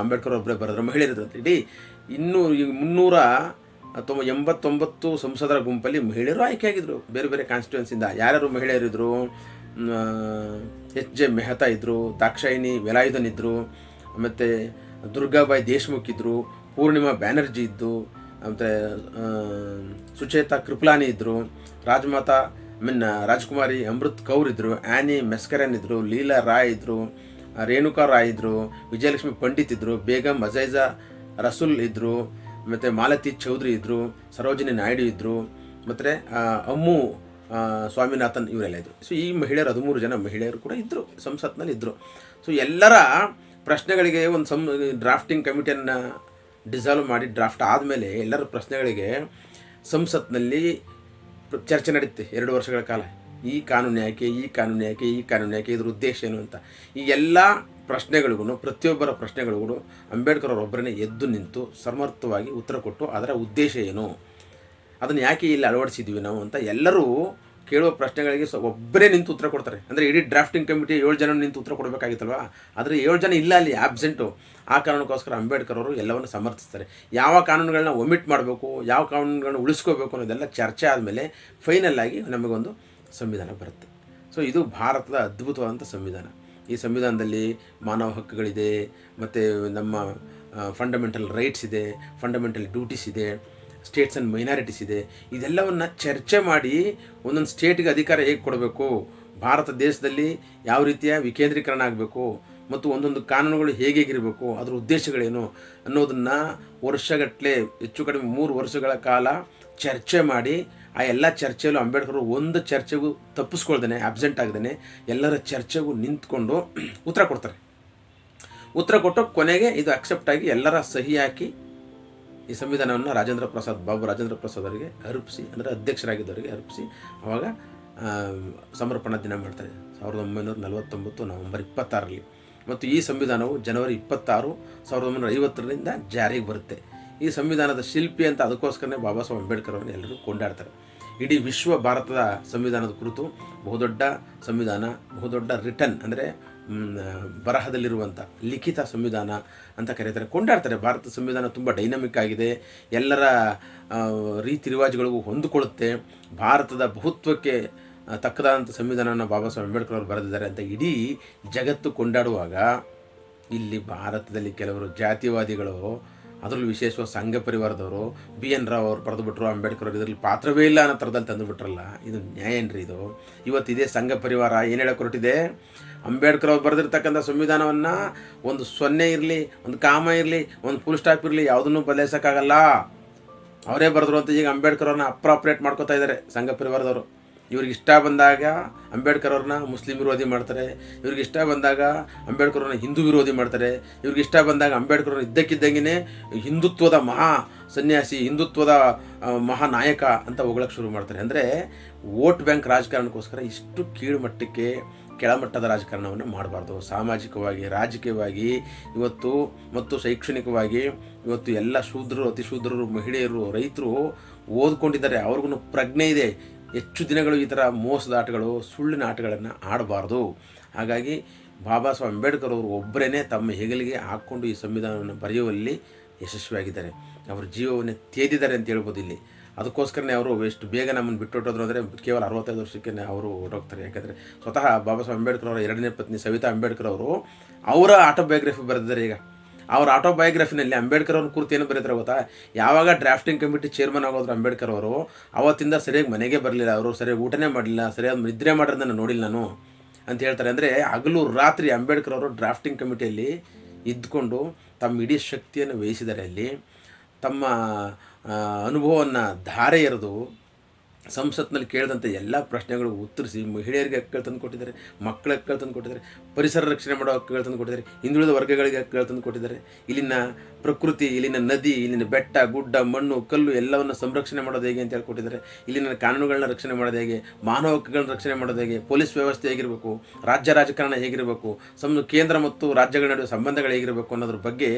Speaker 1: ಅಂಬೇಡ್ಕರ್ ಒಬ್ಬರೇ ಬರೆದ್ರು. ಮಹಿಳೆಯರು ಇಡೀ ಇನ್ನೂ ಈ ಮುನ್ನೂರ ತೊಂಬ, ಎಂಬತ್ತೊಂಬತ್ತು ಸಂಸದರ ಗುಂಪಲ್ಲಿ ಮಹಿಳೆಯರು ಆಯ್ಕೆಯಾಗಿದ್ದರು ಬೇರೆ ಬೇರೆ ಕಾನ್ಸ್ಟಿಟ್ಯೂನ್ಸಿಂದ ಯಾರ್ಯಾರು ಮಹಿಳೆಯರಿದ್ದರು ಎಚ್ ಜೆ ಮೆಹ್ತಾ ಇದ್ದರು ದಾಕ್ಷಾಯಿನಿ ವೆಲಾಯುಧನ್ ಇದ್ದರು ಮತ್ತು ದುರ್ಗಾಬಾಯಿ ದೇಶ್ಮುಖ್ ಇದ್ದರು ಪೂರ್ಣಿಮಾ ಬ್ಯಾನರ್ಜಿ ಇದ್ದು ಮತ್ತು ಸುಚೇತಾ ಕೃಪ್ಲಾನಿ ಇದ್ದರು ರಾಜಮಾತಾ ಮೀನ್, ರಾಜ್ಕುಮಾರಿ ಅಮೃತ್ ಕೌರ್ ಇದ್ದರು ಆ್ಯನಿ ಮೆಸ್ಕರನ್ ಇದ್ದರು ಲೀಲಾ ರಾಯ್ ಇದ್ದರು ರೇಣುಕಾ ರಾಯ್ ಇದ್ದರು ವಿಜಯಲಕ್ಷ್ಮಿ ಪಂಡಿತ್ ಇದ್ದರು ಬೇಗಂ ಅಜೈಜಾ ರಸುಲ್ ಇದ್ದರು ಮತ್ತು ಮಾಲತಿ ಚೌಧರಿ ಇದ್ದರು ಸರೋಜಿನಿ ನಾಯ್ಡು ಇದ್ದರು ಮತ್ತು ಅಮ್ಮು ಸ್ವಾಮಿನಾಥನ್ ಇವರೆಲ್ಲ ಇದ್ದರು ಸೊ ಈ ಮಹಿಳೆಯರು ಹದಿಮೂರು ಜನ ಮಹಿಳೆಯರು ಕೂಡ ಇದ್ದರು ಸಂಸತ್ನಲ್ಲಿ ಇದ್ದರು ಸೊ ಎಲ್ಲರ ಪ್ರಶ್ನೆಗಳಿಗೆ ಒಂದು ಸಂ ಡ್ರಾಫ್ಟಿಂಗ್ ಕಮಿಟಿಯನ್ನು ಡಿಸಾಲ್ವ್ ಮಾಡಿ ಡ್ರಾಫ್ಟ್ ಆದಮೇಲೆ ಎಲ್ಲರ ಪ್ರಶ್ನೆಗಳಿಗೆ ಸಂಸತ್ನಲ್ಲಿ ಚರ್ಚೆ ನಡೆಯುತ್ತೆ ಎರಡು ವರ್ಷಗಳ ಕಾಲ. ಈ ಕಾನೂನು ಯಾಕೆ ಈ ಕಾನೂನು ಯಾಕೆ ಈ ಕಾನೂನು ಯಾಕೆ ಇದ್ರ ಉದ್ದೇಶ ಏನು ಅಂತ. ಈ ಎಲ್ಲ ಪ್ರಶ್ನೆಗಳಿಗೂ ಪ್ರತಿಯೊಬ್ಬರ ಪ್ರಶ್ನೆಗಳಿಗೂ ಅಂಬೇಡ್ಕರ್ ಅವರೊಬ್ಬರನ್ನೇ ಎದ್ದು ನಿಂತು ಸಮರ್ಥವಾಗಿ ಉತ್ತರ ಕೊಟ್ಟು ಅದರ ಉದ್ದೇಶ ಏನು. ಅದನ್ನು ಯಾಕೆ ಇಲ್ಲಿ ಅಳವಡಿಸಿದ್ವಿ ನಾವು ಅಂತ ಎಲ್ಲರೂ ಕೇಳುವ ಪ್ರಶ್ನೆಗಳಿಗೆ ಸ ಒಬ್ಬರೇ ನಿಂತು ಉತ್ತರ ಕೊಡ್ತಾರೆ. ಅಂದರೆ ಇಡೀ ಡ್ರಾಫ್ಟಿಂಗ್ ಕಮಿಟಿ ಏಳು ಜನ ನಿಂತು ಉತ್ತರ ಕೊಡಬೇಕಾಗಿತ್ತಲ್ವಾ? ಆದರೆ ಏಳು ಜನ ಇಲ್ಲ ಅಲ್ಲಿ ಆಬ್ಸೆಂಟು ಆ ಕಾರಣಕ್ಕೋಸ್ಕರ ಅಂಬೇಡ್ಕರ್ ಅವರು ಎಲ್ಲವನ್ನು ಸಮರ್ಥಿಸ್ತಾರೆ. ಯಾವ ಕಾನೂನುಗಳನ್ನ ಒಮಿಟ್ ಮಾಡಬೇಕು, ಯಾವ ಕಾನೂನುಗಳನ್ನ ಉಳಿಸ್ಕೋಬೇಕು ಅನ್ನೋದೆಲ್ಲ ಚರ್ಚೆ ಆದಮೇಲೆ ಫೈನಲ್ ಆಗಿ ನಮಗೊಂದು ಸಂವಿಧಾನ ಬರುತ್ತೆ. ಸೊ ಇದು ಭಾರತದ ಅದ್ಭುತವಾದಂಥ ಸಂವಿಧಾನ. ಈ ಸಂವಿಧಾನದಲ್ಲಿ ಮಾನವ ಹಕ್ಕುಗಳಿದೆ, ಮತ್ತು ನಮ್ಮ ಫಂಡಮೆಂಟಲ್ ರೈಟ್ಸ್ ಇದೆ ಫಂಡಮೆಂಟಲ್ ಡ್ಯೂಟೀಸ್ ಇದೆ. ಸ್ಟೇಟ್ಸ್ ಆ್ಯಂಡ್ ಮೈನಾರಿಟೀಸ್ ಇದೆ. ಇದೆಲ್ಲವನ್ನು ಚರ್ಚೆ ಮಾಡಿ ಒಂದೊಂದು ಸ್ಟೇಟ್ಗೆ ಅಧಿಕಾರ ಹೇಗೆ ಕೊಡಬೇಕು? ಭಾರತ ದೇಶದಲ್ಲಿ ಯಾವ ರೀತಿಯ ವಿಕೇಂದ್ರೀಕರಣ ಆಗಬೇಕು? ಮತ್ತು ಒಂದೊಂದು ಕಾನೂನುಗಳು ಹೇಗೆ ಹೇಗಿರಬೇಕು? ಅದರ ಉದ್ದೇಶಗಳೇನು? ಅನ್ನೋದನ್ನು ವರ್ಷಗಟ್ಟಲೆ ಹೆಚ್ಚು ಕಡಿಮೆ ಮೂರು ವರ್ಷಗಳ ಕಾಲ ಚರ್ಚೆ ಮಾಡಿ, ಆ ಎಲ್ಲ ಚರ್ಚೆಯಲ್ಲೂ ಅಂಬೇಡ್ಕರ್ ಒಂದು ಚರ್ಚೆಗೂ ತಪ್ಪಿಸ್ಕೊಳ್ದೇನೆ ಅಬ್ಸೆಂಟ್ ಆಗದೇನೆ, ಎಲ್ಲರ ಚರ್ಚೆಗೂ ನಿಂತ್ಕೊಂಡು ಉತ್ತರ ಕೊಡ್ತಾರೆ. ಉತ್ತರ ಕೊಟ್ಟು ಕೊನೆಗೆ ಇದು ಅಕ್ಸೆಪ್ಟ್ ಆಗಿ ಎಲ್ಲರ ಸಹಿ ಹಾಕಿ ಈ ಸಂವಿಧಾನವನ್ನು ರಾಜೇಂದ್ರ ಪ್ರಸಾದ್, ಬಾಬು ರಾಜೇಂದ್ರ ಪ್ರಸಾದ್ ಅವರಿಗೆ ಅರ್ಪಿಸಿ, ಅಂದರೆ ಅಧ್ಯಕ್ಷರಾಗಿದ್ದವರಿಗೆ ಅರ್ಪಿಸಿ ಅವಾಗ ಸಮರ್ಪಣಾ ದಿನ ಮಾಡ್ತಾರೆ ಸಾವಿರದ ಒಂಬೈನೂರ ನಲವತ್ತೊಂಬತ್ತು ನವಂಬರ್ ಇಪ್ಪತ್ತಾರರಲ್ಲಿ. ಮತ್ತು ಈ ಸಂವಿಧಾನವು ಜನವರಿ ಇಪ್ಪತ್ತಾರು, ಸಾವಿರದ ಒಂಬೈನೂರ ಐವತ್ತರಿಂದ ಜಾರಿಗೆ ಬರುತ್ತೆ. ಈ ಸಂವಿಧಾನದ ಶಿಲ್ಪಿ ಅಂತ ಅದಕ್ಕೋಸ್ಕರನೇ ಬಾಬಾ ಸಾಹೇಬ್ ಅಂಬೇಡ್ಕರ್ ಅವರನ್ನು ಎಲ್ಲರೂ ಕೊಂಡಾಡ್ತಾರೆ. ಇಡೀ ವಿಶ್ವ ಭಾರತದ ಸಂವಿಧಾನದ ಕುರಿತು ಬಹುದೊಡ್ಡ ಸಂವಿಧಾನ, ಬಹುದೊಡ್ಡ ರಿಟರ್ನ್, ಅಂದರೆ ಬರಹದಲ್ಲಿರುವಂಥ ಲಿಖಿತ ಸಂವಿಧಾನ ಅಂತ ಕರೀತಾರೆ ಕೊಂಡಾಡ್ತಾರೆ. ಭಾರತ ಸಂವಿಧಾನ ತುಂಬ ಡೈನಮಿಕ್ ಆಗಿದೆ. ಎಲ್ಲರ ರೀತಿ ರಿವಾಜುಗಳಿಗೂ ಹೊಂದಿಕೊಳ್ಳುತ್ತೆ. ಭಾರತದ ಬಹುತ್ವಕ್ಕೆ ತಕ್ಕದಾದಂಥ ಸಂವಿಧಾನವನ್ನು ಬಾಬಾ ಸಾಹೇಬ್ ಅಂಬೇಡ್ಕರ್ ಅವರು ಬರೆದಿದ್ದಾರೆ ಅಂತ ಇಡೀ ಜಗತ್ತು ಕೊಂಡಾಡುವಾಗ ಇಲ್ಲಿ ಭಾರತದಲ್ಲಿ ಕೆಲವರು ಜಾತಿವಾದಿಗಳು, ಅದರಲ್ಲೂ ವಿಶೇಷವಾಗಿ ಸಂಘ ಪರಿವಾರದವರು, ಬಿ ಎನ್ ರಾವ್ ಅವರು ಬರೆದುಬಿಟ್ರು, ಅಂಬೇಡ್ಕರ್ ಅವರು ಇದರಲ್ಲಿ ಪಾತ್ರವೇ ಇಲ್ಲ ಅನ್ನೋ ಥರದಲ್ಲಿ ತಂದುಬಿಟ್ರಲ್ಲ, ಇದು ನ್ಯಾಯ ಏನ್ರಿ ಇದು? ಇವತ್ತು ಇದೇ ಸಂಘ ಪರಿವಾರ ಏನು ಹೇಳಕ್ಕೆ ಹೊರಟಿದೆ? ಅಂಬೇಡ್ಕರ್ ಅವ್ರು ಬರೆದಿರ್ತಕ್ಕಂಥ ಸಂವಿಧಾನವನ್ನು ಒಂದು ಸೊನ್ನೆ ಇರಲಿ, ಒಂದು ಕಾಮ ಇರಲಿ, ಒಂದು ಫುಲ್ ಸ್ಟಾಪ್ ಇರಲಿ, ಯಾವುದನ್ನು ಬದಲಾಯಿಸೋಕ್ಕಾಗಲ್ಲ. ಅವರೇ ಬರೆದ್ರು ಅಂತ ಈಗ ಅಂಬೇಡ್ಕರ್ ಅವ್ರನ್ನ ಅಪ್ರಾಪ್ರೇಟ್ ಮಾಡ್ಕೋತಾ ಇದ್ದಾರೆ ಸಂಘ ಪರಿವಾರದವರು. ಇವ್ರಿಗೆ ಇಷ್ಟ ಬಂದಾಗ ಅಂಬೇಡ್ಕರ್ ಅವ್ರನ್ನ ಮುಸ್ಲಿಂ ವಿರೋಧಿ ಮಾಡ್ತಾರೆ. ಇವ್ರಿಗೆ ಇಷ್ಟ ಬಂದಾಗ ಅಂಬೇಡ್ಕರ್ ಅವ್ರನ್ನ ಹಿಂದೂ ವಿರೋಧಿ ಮಾಡ್ತಾರೆ. ಇವ್ರಿಗೆ ಇಷ್ಟ ಬಂದಾಗ ಅಂಬೇಡ್ಕರ್ ಅವ್ರನ್ನ ಇದ್ದಕ್ಕಿದ್ದಂಗೆ ಹಿಂದುತ್ವದ ಮಹಾ ಸನ್ಯಾಸಿ, ಹಿಂದುತ್ವದ ಮಹಾ ನಾಯಕ ಅಂತ ಹೊಗಳಕ್ಕೆ ಶುರು ಮಾಡ್ತಾರೆ. ಅಂದರೆ ವೋಟ್ ಬ್ಯಾಂಕ್ ರಾಜಕಾರಣಕ್ಕೋಸ್ಕರ ಇಷ್ಟು ಕೀಳು ಮಟ್ಟಕ್ಕೆ ಕೆಳಮಟ್ಟದ ರಾಜಕಾರಣವನ್ನು ಮಾಡಬಾರ್ದು. ಸಾಮಾಜಿಕವಾಗಿ, ರಾಜಕೀಯವಾಗಿ, ಇವತ್ತು ಮತ್ತು ಶೈಕ್ಷಣಿಕವಾಗಿ, ಇವತ್ತು ಎಲ್ಲ ಶೂದ್ರರು ಅತಿಶೂದ್ರರು ಮಹಿಳೆಯರು, ರೈತರು ಓದ್ಕೊಂಡಿದ್ದಾರೆ. ಅವ್ರಿಗೂ ಪ್ರಜ್ಞೆ ಇದೆ. ಹೆಚ್ಚು ದಿನಗಳು ಈ ಥರ ಮೋಸದ ಆಟಗಳು, ಸುಳ್ಳಿನ ಆಟಗಳನ್ನು ಆಡಬಾರ್ದು. ಹಾಗಾಗಿ ಬಾಬಾ ಸಾಹೇಬ್ ಅಂಬೇಡ್ಕರ್ ಅವರು ಒಬ್ಬರೇ ತಮ್ಮ ಹೆಗಲಿಗೆ ಹಾಕ್ಕೊಂಡು ಈ ಸಂವಿಧಾನವನ್ನು ಬರೆಯುವಲ್ಲಿ ಯಶಸ್ವಿಯಾಗಿದ್ದಾರೆ. ಅವರ ಜೀವವನ್ನು ತೇದಿದ್ದಾರೆ ಅಂತ ಹೇಳ್ಬೋದು ಇಲ್ಲಿ. ಅದಕ್ಕೋಸ್ಕರನೇ ಅವರು ಎಷ್ಟು ಬೇಗ ನಮ್ಮನ್ನು ಬಿಟ್ಟು ಹೊಟ್ಟೋದ್ರು ಅಂದರೆ ಕೇವಲ ಅರವತ್ತೈದು ವರ್ಷಕ್ಕೆ ಅವರು ಹೊರಟೋಗ್ತಾರೆ ಯಾಕಂದರೆ ಸ್ವತಃ ಬಾಬಾ ಸಾಹೇಬ್ ಅಂಬೇಡ್ಕರ್ ಅವರ ಎರಡನೇ ಪತ್ನಿ ಸವಿತಾ ಅಂಬೇಡ್ಕರ್ ಅವರು ಅವರ ಆಟೋಬಯೋಗ್ರಫಿ ಬರೆದಿದ್ದಾರೆ ಈಗ. ಅವ್ರ ಆಟೋಬಯೋಗ್ರಫಿನಲ್ಲಿ ಅಂಬೇಡ್ಕರ್ ಅವ್ರ ಕುರಿತು ಏನು ಬರೀತಾರೆ ಗೊತ್ತಾ? ಯಾವಾಗ ಡ್ರಾಫ್ಟಿಂಗ್ ಕಮಿಟಿ ಚೇರ್ಮನ್ ಆಗೋದ್ರು ಅಂಬೇಡ್ಕರ್ ಅವರು, ಅವತ್ತಿಂದ ಸರಿಯಾಗಿ ಮನೆಗೆ ಬರಲಿಲ್ಲ, ಅವರು ಸರಿಯಾಗಿ ಊಟನೇ ಮಾಡಲಿಲ್ಲ, ಸರಿಯಾಗಿ ನಿದ್ರೆ ಮಾಡೋದನ್ನು ನೋಡಿಲ್ಲ ನಾನು ಅಂತ ಹೇಳ್ತಾರೆ. ಅಂದರೆ ಹಗಲು ರಾತ್ರಿ ಅಂಬೇಡ್ಕರ್ ಅವರು ಡ್ರಾಫ್ಟಿಂಗ್ ಕಮಿಟಿಯಲ್ಲಿ ಇದ್ಕೊಂಡು ತಮ್ಮ ಇಡೀ ಶಕ್ತಿಯನ್ನು ವಹಿಸಿದ್ದಾರೆ ಅಲ್ಲಿ. ತಮ್ಮ ಅನುಭವವನ್ನು ಧಾರೆ ಎರೆದು ಸಂಸತ್ನಲ್ಲಿ ಕೇಳಿದಂಥ ಎಲ್ಲ ಪ್ರಶ್ನೆಗಳು ಉತ್ತರಿಸಿ ಮಹಿಳೆಯರಿಗೆ ಹಕ್ಕುಗಳು ತಂದು ಕೊಟ್ಟಿದ್ದಾರೆ, ಮಕ್ಕಳ ಹಕ್ಕುಗಳು ತಂದು ಕೊಟ್ಟಿದ್ದಾರೆ, ಪರಿಸರ ರಕ್ಷಣೆ ಮಾಡೋ ಹಕ್ಕುಗಳು ತಂದು ಕೊಟ್ಟಿದ್ದಾರೆ, ಹಿಂದುಳಿದ ವರ್ಗಗಳಿಗೆ ಹಕ್ಕುಗಳು ತಂದು ಕೊಟ್ಟಿದ್ದಾರೆ. ಇಲ್ಲಿನ ಪ್ರಕೃತಿ, ಇಲ್ಲಿನ ನದಿ, ಇಲ್ಲಿನ ಬೆಟ್ಟ, ಗುಡ್ಡ, ಮಣ್ಣು, ಕಲ್ಲು ಎಲ್ಲವನ್ನು ಸಂರಕ್ಷಣೆ ಮಾಡೋದು ಹೇಗೆ ಅಂತ ಹೇಳ್ಕೊಟ್ಟಿದ್ದಾರೆ. ಇಲ್ಲಿನ ಕಾನೂನುಗಳನ್ನ ರಕ್ಷಣೆ ಮಾಡೋದು ಹೇಗೆ, ಮಾನವ ಹಕ್ಕುಗಳನ್ನ ರಕ್ಷಣೆ ಮಾಡೋದು ಹೇಗೆ, ಪೊಲೀಸ್ ವ್ಯವಸ್ಥೆ ಹೇಗಿರಬೇಕು, ರಾಜ್ಯ ರಾಜಕಾರಣ ಹೇಗಿರಬೇಕು, ಸಂ, ಕೇಂದ್ರ ಮತ್ತು ರಾಜ್ಯಗಳ ನಡುವೆ ಸಂಬಂಧಗಳು ಹೇಗಿರಬೇಕು ಅನ್ನೋದ್ರ ಬಗ್ಗೆ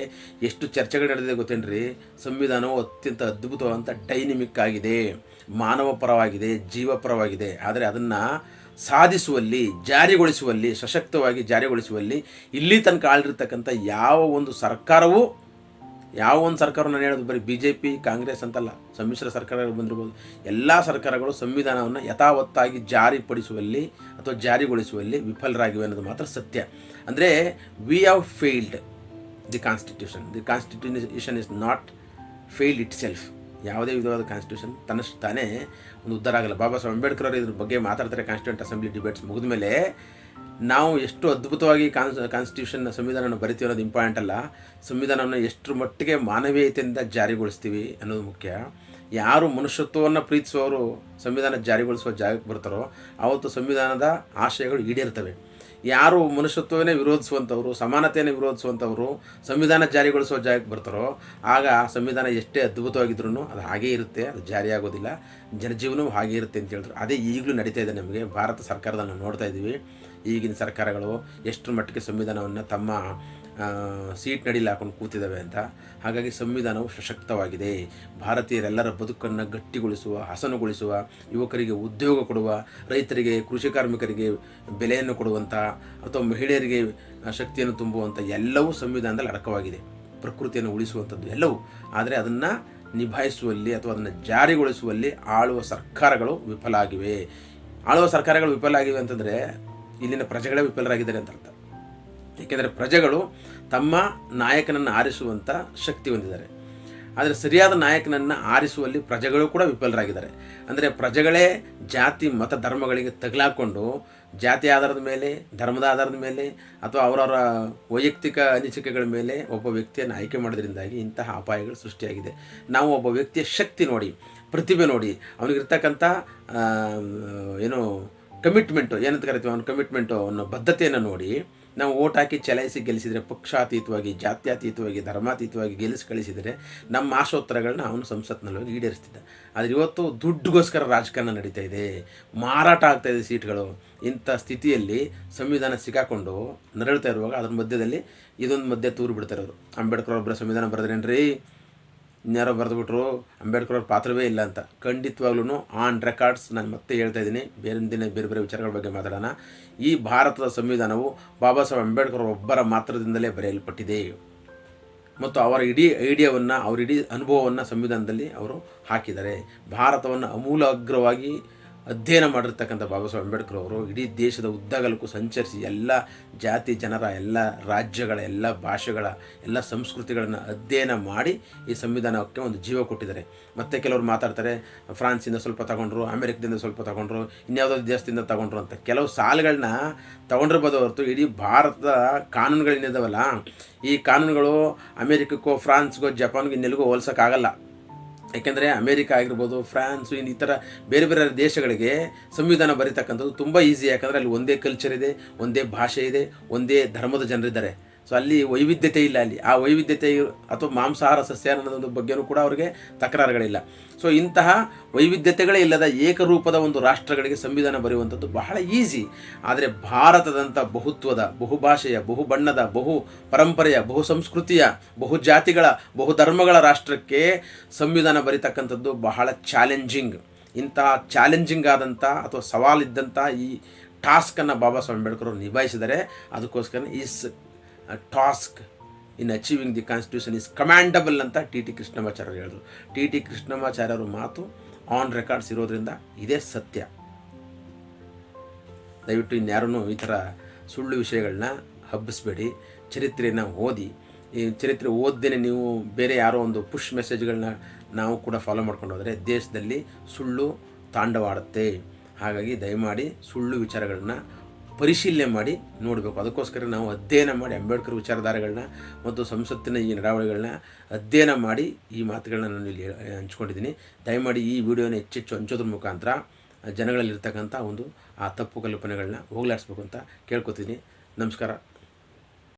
Speaker 1: ಎಷ್ಟು ಚರ್ಚೆಗಳು ನಡೆದಿದೆ ಗೊತ್ತೇನ್ರಿ? ಸಂವಿಧಾನವು ಅತ್ಯಂತ ಅದ್ಭುತವಾದಂಥ ಡೈನಿಮಿಕ್ ಆಗಿದೆ. ಮಾನವ ಪರವಾಗಿದೆ ಜೀವ ಪರವಾಗಿದೆ ಆದರೆ ಅದನ್ನು ಸಾಧಿಸುವಲ್ಲಿ, ಜಾರಿಗೊಳಿಸುವಲ್ಲಿ, ಸಶಕ್ತವಾಗಿ ಜಾರಿಗೊಳಿಸುವಲ್ಲಿ ಇಲ್ಲಿ ತನಕ ಆಳಿರ್ತಕ್ಕಂಥ ಯಾವ ಒಂದು ಸರ್ಕಾರವೂ, ಯಾವ ಒಂದು ಸರ್ಕಾರ ನಾನು ಹೇಳೋದು ಬರೀ ಬಿ ಜೆ ಪಿ ಕಾಂಗ್ರೆಸ್ ಅಂತಲ್ಲ, ಸಮ್ಮಿಶ್ರ ಸರ್ಕಾರಗಳು ಬಂದಿರ್ಬೋದು. ಎಲ್ಲ ಸರ್ಕಾರಗಳು ಸಂವಿಧಾನವನ್ನು ಯಥಾವತ್ತಾಗಿ ಜಾರಿಪಡಿಸುವಲ್ಲಿ ಅಥವಾ ಜಾರಿಗೊಳಿಸುವಲ್ಲಿ ವಿಫಲರಾಗಿವೆ ಅನ್ನೋದು ಮಾತ್ರ ಸತ್ಯ. ಅಂದರೆ we have failed the constitution the constitution is not failed itself ಯಾವುದೇ ವಿಧವಾದ ಕಾನ್ಸ್ಟಿಟ್ಯೂಷನ್ ತನ್ನಷ್ಟು ತಾನೇ ಒಂದು ಉದ್ಧಾರ ಆಗಲ್ಲ. ಬಾಬಾ ಸಾಹೇಬ್ ಅಂಬೇಡ್ಕರ್ ಅವರು ಇದ್ರ ಬಗ್ಗೆ ಮಾತಾಡ್ತಾರೆ ಕಾನ್ಸ್ಟಿಟ್ಯೂಂಟ್ ಅಸೆಂಬ್ಲಿ ಡಿಬೇಟ್ಸ್ ಮುಗಿದ ಮೇಲೆ ನಾವು ಎಷ್ಟು ಅದ್ಭುತವಾಗಿ ಕಾನ್ಸ್ ಕಾನ್ಸ್ಟಿಟ್ಯೂಷನ್ ಸಂವಿಧಾನವನ್ನು ಬರಿತೀವಿ ಅನ್ನೋದು ಇಂಪಾರ್ಟೆಂಟ್ ಅಲ್ಲ. ಸಂವಿಧಾನವನ್ನು ಎಷ್ಟು ಮಟ್ಟಿಗೆ ಮಾನವೀಯತೆಯಿಂದ ಜಾರಿಗೊಳಿಸ್ತೀವಿ ಅನ್ನೋದು ಮುಖ್ಯ. ಯಾರು ಮನುಷ್ಯತ್ವವನ್ನು ಪ್ರೀತಿಸುವವರು ಸಂವಿಧಾನ ಜಾರಿಗೊಳಿಸುವ ಜಾಗಕ್ಕೆ ಬರ್ತಾರೋ ಆವತ್ತು ಸಂವಿಧಾನದ ಆಶಯಗಳು ಈಡೇರ್ತವೆ. ಯಾರು ಮನುಷ್ಯತ್ವವನ್ನೇ ವಿರೋಧಿಸುವಂಥವ್ರು ಸಮಾನತೆಯನ್ನು ವಿರೋಧಿಸುವಂಥವ್ರು ಸಂವಿಧಾನ ಜಾರಿಗೊಳಿಸುವ ಜಾಗಕ್ಕೆ ಬರ್ತಾರೋ, ಆಗ ಸಂವಿಧಾನ ಎಷ್ಟೇ ಅದ್ಭುತವಾಗಿದ್ರೂ ಅದು ಹಾಗೇ ಇರುತ್ತೆ, ಅದು ಜಾರಿಯಾಗೋದಿಲ್ಲ ಜನಜೀವನವೂ ಹಾಗೇ ಇರುತ್ತೆ ಅಂತ ಹೇಳಿದ್ರು ಅದೇ ಈಗಲೂ ನಡೀತಾ ಇದೆ ನಮಗೆ, ಭಾರತ ಸರ್ಕಾರದಲ್ಲಿ ನೋಡ್ತಾ ಇದ್ದೀವಿ. ಈಗಿನ ಸರ್ಕಾರಗಳು ಎಷ್ಟು ಮಟ್ಟಿಗೆ ಸಂವಿಧಾನವನ್ನು ತಮ್ಮ ಸೀಟ್ ನಡಿಲಿ ಹಾಕೊಂಡು ಕೂತಿದ್ದಾವೆ ಅಂತ. ಹಾಗಾಗಿ ಸಂವಿಧಾನವು ಸಶಕ್ತವಾಗಿದೆ. ಭಾರತೀಯರೆಲ್ಲರ ಬದುಕನ್ನು ಗಟ್ಟಿಗೊಳಿಸುವ, ಹಸನುಗೊಳಿಸುವ, ಯುವಕರಿಗೆ ಉದ್ಯೋಗ ಕೊಡುವ, ರೈತರಿಗೆ, ಕೃಷಿ ಕಾರ್ಮಿಕರಿಗೆ ಬೆಲೆಯನ್ನು ಕೊಡುವಂಥ ಅಥವಾ ಮಹಿಳೆಯರಿಗೆ ಶಕ್ತಿಯನ್ನು ತುಂಬುವಂಥ ಎಲ್ಲವೂ ಸಂವಿಧಾನದಲ್ಲಿ ಅಡಕವಾಗಿದೆ. ಪ್ರಕೃತಿಯನ್ನು ಉಳಿಸುವಂಥದ್ದು ಎಲ್ಲವೂ. ಆದರೆ ಅದನ್ನು ನಿಭಾಯಿಸುವಲ್ಲಿ ಅಥವಾ ಅದನ್ನು ಜಾರಿಗೊಳಿಸುವಲ್ಲಿ ಆಳುವ ಸರ್ಕಾರಗಳು ವಿಫಲ ಆಗಿವೆ. ಆಳುವ ಸರ್ಕಾರಗಳು ವಿಫಲ ಆಗಿವೆ ಅಂತಂದರೆ ಇಲ್ಲಿನ ಪ್ರಜೆಗಳೇ ವಿಫಲರಾಗಿದ್ದಾರೆ ಅಂತ ಅರ್ಥ. ಏಕೆಂದರೆ ಪ್ರಜೆಗಳು ತಮ್ಮ ನಾಯಕನನ್ನು ಆರಿಸುವಂಥ ಶಕ್ತಿ ಹೊಂದಿದ್ದಾರೆ. ಆದರೆ ಸರಿಯಾದ ನಾಯಕನನ್ನು ಆರಿಸುವಲ್ಲಿ ಪ್ರಜೆಗಳು ಕೂಡ ವಿಫಲರಾಗಿದ್ದಾರೆ. ಅಂದರೆ ಪ್ರಜೆಗಳೇ ಜಾತಿ, ಮತ, ಧರ್ಮಗಳಿಗೆ ತಗಲಾಕ್ಕೊಂಡು ಜಾತಿ ಆಧಾರದ ಮೇಲೆ, ಧರ್ಮದ ಆಧಾರದ ಮೇಲೆ ಅಥವಾ ಅವರವರ ವೈಯಕ್ತಿಕ ಅನಿಸಿಕೆಗಳ ಮೇಲೆ ಒಬ್ಬ ವ್ಯಕ್ತಿಯನ್ನು ಆಯ್ಕೆ ಮಾಡೋದ್ರಿಂದಾಗಿ ಇಂತಹ ಅಪಾಯಗಳು ಸೃಷ್ಟಿಯಾಗಿದೆ. ನಾವು ಒಬ್ಬ ವ್ಯಕ್ತಿಯ ಶಕ್ತಿ ನೋಡಿ, ಪ್ರತಿಭೆ ನೋಡಿ, ಅವನಿಗಿರ್ತಕ್ಕಂಥ ಏನು ಕಮಿಟ್ಮೆಂಟು ಏನಂತ ಕರಿತೀವಿ, ಅವನ ಕಮಿಟ್ಮೆಂಟು ಅವನ ಬದ್ಧತೆಯನ್ನು ನೋಡಿ ನಾವು ಓಟ್ ಹಾಕಿ ಚಲಾಯಿಸಿ ಗೆಲ್ಲಿಸಿದರೆ ಪಕ್ಷಾತೀತವಾಗಿ, ಜಾತ್ಯಾತೀತವಾಗಿ, ಧರ್ಮಾತೀತವಾಗಿ ಗೆಲ್ಲಿಸಿ ಕಳಿಸಿದರೆ ನಮ್ಮ ಆಶೋತ್ತರಗಳನ್ನ ಅವನು ಸಂಸತ್ನಲ್ಲಿ ಹೋಗಿ ಈಡೇರಿಸ್ತಿದ್ದ. ಆದರೆ ಇವತ್ತು ದುಡ್ಡುಗೋಸ್ಕರ ರಾಜಕಾರಣ ನಡೀತಾ ಇದೆ. ಮಾರಾಟ ಆಗ್ತಾ ಇದೆ ಸೀಟ್ಗಳು. ಇಂಥ ಸ್ಥಿತಿಯಲ್ಲಿ ಸಂವಿಧಾನ ಸಿಕ್ಕಾಕೊಂಡು ನರಳ್ತಾ ಇರುವಾಗ ಅದ್ರ ಮಧ್ಯದಲ್ಲಿ ಇದೊಂದು ಮಧ್ಯೆ ತೂರು ಬಿಡ್ತಾರೆ ಅವರು ಅಂಬೇಡ್ಕರ್ ಒಬ್ಬರ ಸಂವಿಧಾನ ಬರೆದ್ರೇನ್ರಿ? ಇನ್ಯಾರೋ ಬರೆದುಬಿಟ್ರು, ಅಂಬೇಡ್ಕರ್ ಅವ್ರ ಪಾತ್ರವೇ ಇಲ್ಲ ಅಂತ. ಖಂಡಿತವಾಗ್ಲೂ ಆನ್ ರೆಕಾರ್ಡ್ಸ್ ನಾನು ಮತ್ತೆ ಹೇಳ್ತಾ ಇದ್ದೀನಿ. ಬೇರೆ ದಿನ ಬೇರೆ ಬೇರೆ ವಿಚಾರಗಳ ಬಗ್ಗೆ ಮಾತಾಡೋಣ. ಈ ಭಾರತದ ಸಂವಿಧಾನವು ಬಾಬಾ ಸಾಹೇಬ್ ಅಂಬೇಡ್ಕರ್ ಒಬ್ಬರ ಮಾತ್ರದಿಂದಲೇ ಬರೆಯಲ್ಪಟ್ಟಿದೆ. ಮತ್ತು ಅವರ ಇಡೀ ಐಡಿಯಾವನ್ನು, ಅವರ ಇಡೀ ಅನುಭವವನ್ನು ಸಂವಿಧಾನದಲ್ಲಿ ಅವರು ಹಾಕಿದ್ದಾರೆ. ಭಾರತವನ್ನು ಅಮೂಲಾಗ್ರವಾಗಿ ಅಧ್ಯಯನ ಮಾಡಿರ್ತಕ್ಕಂಥ ಬಾಬಾ ಸಾಹೇಬ್ ಅಂಬೇಡ್ಕರ್ ಅವರು ಇಡೀ ದೇಶದ ಉದ್ದಗಲಕ್ಕೂ ಸಂಚರಿಸಿ ಎಲ್ಲ ಜಾತಿ, ಜನರ, ಎಲ್ಲ ರಾಜ್ಯಗಳ, ಎಲ್ಲ ಭಾಷೆಗಳ, ಎಲ್ಲ ಸಂಸ್ಕೃತಿಗಳನ್ನು ಅಧ್ಯಯನ ಮಾಡಿ ಈ ಸಂವಿಧಾನಕ್ಕೆ ಒಂದು ಜೀವ ಕೊಟ್ಟಿದ್ದಾರೆ. ಮತ್ತೆ ಕೆಲವರು ಮಾತಾಡ್ತಾರೆ, ಫ್ರಾನ್ಸಿಂದ ಸ್ವಲ್ಪ ತಗೊಂಡ್ರು, ಅಮೆರಿಕದಿಂದ ಸ್ವಲ್ಪ ತಗೊಂಡ್ರು, ಇನ್ಯಾವುದೋ ದೇಶದಿಂದ ತಗೊಂಡ್ರು ಅಂತ. ಕೆಲವು ಸಾಲುಗಳನ್ನ ತಗೊಂಡಿರ್ಬೋದು ಹೊರತು ಇಡೀ ಭಾರತದ ಕಾನೂನುಗಳೇನಿದಾವಲ್ಲ ಈ ಕಾನೂನುಗಳು ಅಮೆರಿಕಕ್ಕೋ, ಫ್ರಾನ್ಸ್ಗೋ, ಜಪಾನ್ಗೋ ಇನ್ನೆಲ್ಲಿಗೋ ಹೋಲ್ಸೋಕ್ಕಾಗಲ್ಲ. ಯಾಕೆಂದರೆ ಅಮೇರಿಕ ಆಗಿರ್ಬೋದು, ಫ್ರಾನ್ಸು ಇನ್ನು ಈ ಥರ ಬೇರೆ ಬೇರೆ ದೇಶಗಳಿಗೆ ಸಂವಿಧಾನ ಬರೀತಕ್ಕಂಥದ್ದು ತುಂಬ ಈಸಿ ಯಾಕಂದರೆ ಅಲ್ಲಿ ಒಂದೇ ಕಲ್ಚರ್ ಇದೆ, ಒಂದೇ ಭಾಷೆ ಇದೆ, ಒಂದೇ ಧರ್ಮದ ಜನರಿದ್ದಾರೆ. ಸೊ ಅಲ್ಲಿ ವೈವಿಧ್ಯತೆ ಇಲ್ಲ ಅಲ್ಲಿ. ಆ ವೈವಿಧ್ಯತೆ ಅಥವಾ ಮಾಂಸಾಹಾರ ಸಸ್ಯ ಅನ್ನೋದೊಂದು ಬಗ್ಗೆಯೂ ಕೂಡ ಅವರಿಗೆ ತಕರಾರುಗಳಿಲ್ಲ. ಸೊ ಇಂತಹ ವೈವಿಧ್ಯತೆಗಳೇ ಇಲ್ಲದ ಏಕರೂಪದ ಒಂದು ರಾಷ್ಟ್ರಗಳಿಗೆ ಸಂವಿಧಾನ ಬರೆಯುವಂಥದ್ದು ಬಹಳ ಈಸಿ. ಆದರೆ ಭಾರತದಂಥ ಬಹುತ್ವದ, ಬಹುಭಾಷೆಯ ಬಹು ಬಣ್ಣದ ಬಹು ಪರಂಪರೆಯ, ಬಹು ಸಂಸ್ಕೃತಿಯ, ಬಹು ಜಾತಿಗಳ, ಬಹು ಧರ್ಮಗಳ ರಾಷ್ಟ್ರಕ್ಕೆ ಸಂವಿಧಾನ ಬರೀತಕ್ಕಂಥದ್ದು ಬಹಳ ಚಾಲೆಂಜಿಂಗ್. ಇಂತಹ ಚಾಲೆಂಜಿಂಗ್ ಆದಂಥ ಅಥವಾ ಸವಾಲಿದ್ದಂಥ ಈ ಟಾಸ್ಕನ್ನು ಬಾಬಾ ಸಾಹೇಬ್ ಅಂಬೇಡ್ಕರ್ ಅವರು ನಿಭಾಯಿಸಿದರೆ ಅದಕ್ಕೋಸ್ಕರ his task in achieving the constitution is commendable ಅಂತ ಟಿ ಟಿ ಕೃಷ್ಣಮಾಚಾರ್ಯರು ಹೇಳಿದ್ರು. ಟಿ ಟಿ ಕೃಷ್ಣಮಾಚಾರ್ಯರು ಮಾತು ಆನ್ ರೆಕಾರ್ಡ್ಸ್ ಇರೋದ್ರಿಂದ ಇದೇ ಸತ್ಯ. ದಯವಿಟ್ಟು ಇನ್ಯಾರೂ ಈ ಥರ ಸುಳ್ಳು ವಿಷಯಗಳನ್ನ ಹಬ್ಬಿಸ್ಬೇಡಿ. ಚರಿತ್ರೆಯನ್ನು ಓದಿ. ಈ ಚರಿತ್ರೆ ಓದ್ದೇನೆ ನೀವು ಬೇರೆ ಯಾರೋ ಒಂದು ಪುಷ್ ಮೆಸೇಜ್ಗಳನ್ನ ನಾವು ಕೂಡ ಫಾಲೋ ಮಾಡ್ಕೊಂಡು ಹೋದರೆ ದೇಶದಲ್ಲಿ ಸುಳ್ಳು ತಾಂಡವಾಡುತ್ತೆ. ಹಾಗಾಗಿ ದಯಮಾಡಿ ಸುಳ್ಳು ವಿಚಾರಗಳನ್ನ ಪರಿಶೀಲನೆ ಮಾಡಿ ನೋಡಬೇಕು. ಅದಕ್ಕೋಸ್ಕರ ನಾವು ಅಧ್ಯಯನ ಮಾಡಿ ಅಂಬೇಡ್ಕರ್ ವಿಚಾರಧಾರೆಗಳನ್ನ ಮತ್ತು ಸಂಸತ್ತಿನ ಈ ನಡಾವಳಿಗಳನ್ನ ಅಧ್ಯಯನ ಮಾಡಿ ಈ ಮಾತುಗಳನ್ನ ನಾನು ಇಲ್ಲಿ ಹಂಚ್ಕೊಂಡಿದ್ದೀನಿ. ದಯಮಾಡಿ ಈ ವಿಡಿಯೋನ ಹೆಚ್ಚೆಚ್ಚು ಹಂಚೋದ್ರ ಮುಖಾಂತರ ಜನಗಳಲ್ಲಿರ್ತಕ್ಕಂಥ ಒಂದು ಆ ತಪ್ಪು ಕಲ್ಪನೆಗಳನ್ನ ಹೋಗ್ಲಾಡಿಸ್ಬೇಕು ಅಂತ ಕೇಳ್ಕೊತೀನಿ ನಮಸ್ಕಾರ.